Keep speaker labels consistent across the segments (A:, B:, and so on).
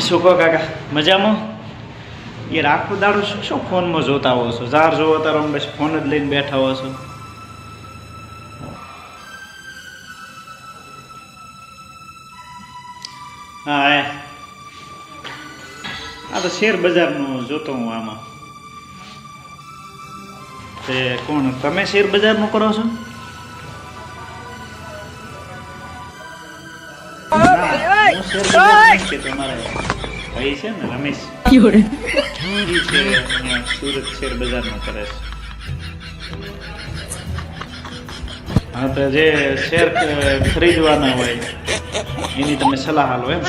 A: શું કહો કાકા? મજામાં? એ આખો દાડો શું શું ફોનમાં જોતા હોવ છો? જાર જોવો તારો બસ ફોન જ લઈને બેઠા હો છો. હા, એ. આ તો શેર બજારનું જોતો હું આમાં. તે કોણ, તમે શેર બજારનું કરો છો? ના, હું શેર બજાર નહીં કહેતો, મારે ભાઈ છે ને રમેશ. છે સુરત શેર બજારનું કરે છે. હા તો જે શેર ખરીદવાના હોય એની તમે સલાહ હાલો એમ.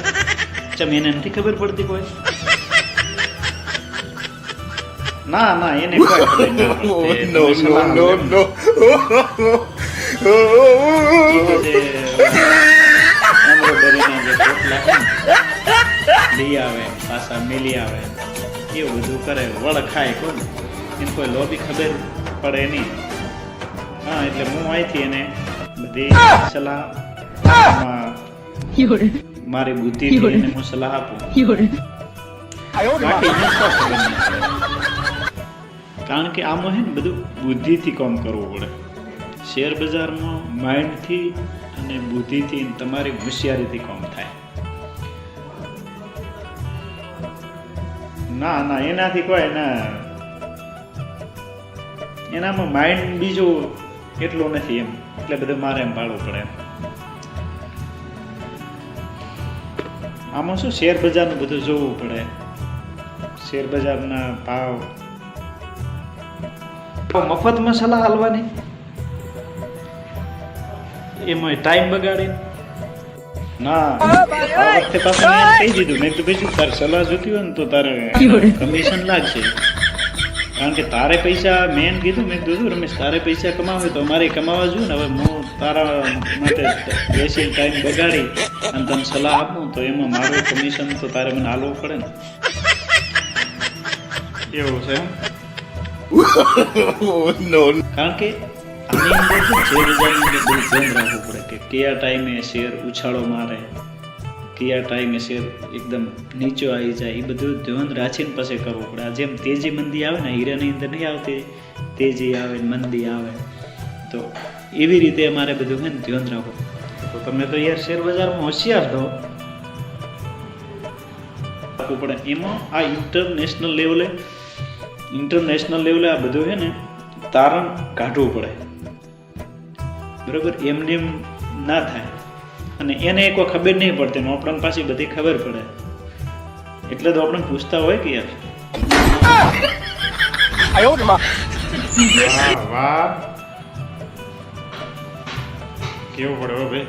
A: ચમ એને નથી ખબર પડતી કોઈ? ના ના એને કોઈ ના લઈ આવે પાછા મેલી આવે એ બધું કરે વળખાય કોને એને કોઈ લોબી ખબર પડે નહીં. હા એટલે હું અહીંથી એને બધી સલાહ મારી બુદ્ધિ એને હું સલાહ આપું. કારણ કે આમાં હે ને બધું બુદ્ધિથી કામ કરવું પડે. શેર બજારમાં માઇન્ડથી અને બુદ્ધિથી તમારી હોશિયારીથી કામ થાય. ના ના, એનાથી કોઈ ના. એનામાં માઇન્ડ બીજું એટલો નથી એમ. એટલે બધું મારે એમ પાડવું પડે આમાં શું શેર બજારનું બધું જોવું પડે? શેર બજારના ભાવ. મફતમાં સલાહ હાલવાની? એમાં ટાઈમ બગાડી ના. આ વખતે પાછું મેં કહી દીધું. મેં કીધું ભાઈ તારે સલાહ જોતી હોય ને તો તારે કમિશન લાગશે. કારણ કે તારે પૈસા મેં એમ કીધું મેં કીધું રમેશ તારે પૈસા કમાવે તો અમારે કમાવા જોઈએ ને. હવે હું તારા માટે બેસી ટાઈમ બગાડી અને તને સલાહ આપું તો એમાં મારું કમિશન તો તારે મને હાલવું પડે ને. એવું છે એમ?
B: Oh,
A: કારણ કે ધ્યાન રાખવું પડે કે કયા ટાઈમે શેર ઉછાળો મારે? કયા ટાઈમે શેર એકદમ નીચો આવી જાય? એ બધું ધ્યાન રાખીને પછી કરવું પડે. આ જેમ તેજી મંદી આવે ને, હીરાની અંદર નહીં આવતી. તેજી આવે મંદી આવે. તો એવી રીતે અમારે બધું છે ને, ધ્યાન રાખવું. તો તમે તો યાર શેર બજારમાં હોશિયાર છો. રાખવું પડે. એમાં આ ઇન્ટરનેશનલ લેવલે ઇન્ટરનેશનલ લેવલે આ બધું છે ને, તારણ કાઢવું પડે. બરોબર? એમને એમ ના થાય. અને એને એક વાર ખબર નહીં પડતી ને આપણને પાછી બધી ખબર પડે. એટલે તો આપણે પૂછતા હોય કે યાર. કેવું પડે ભાઈ?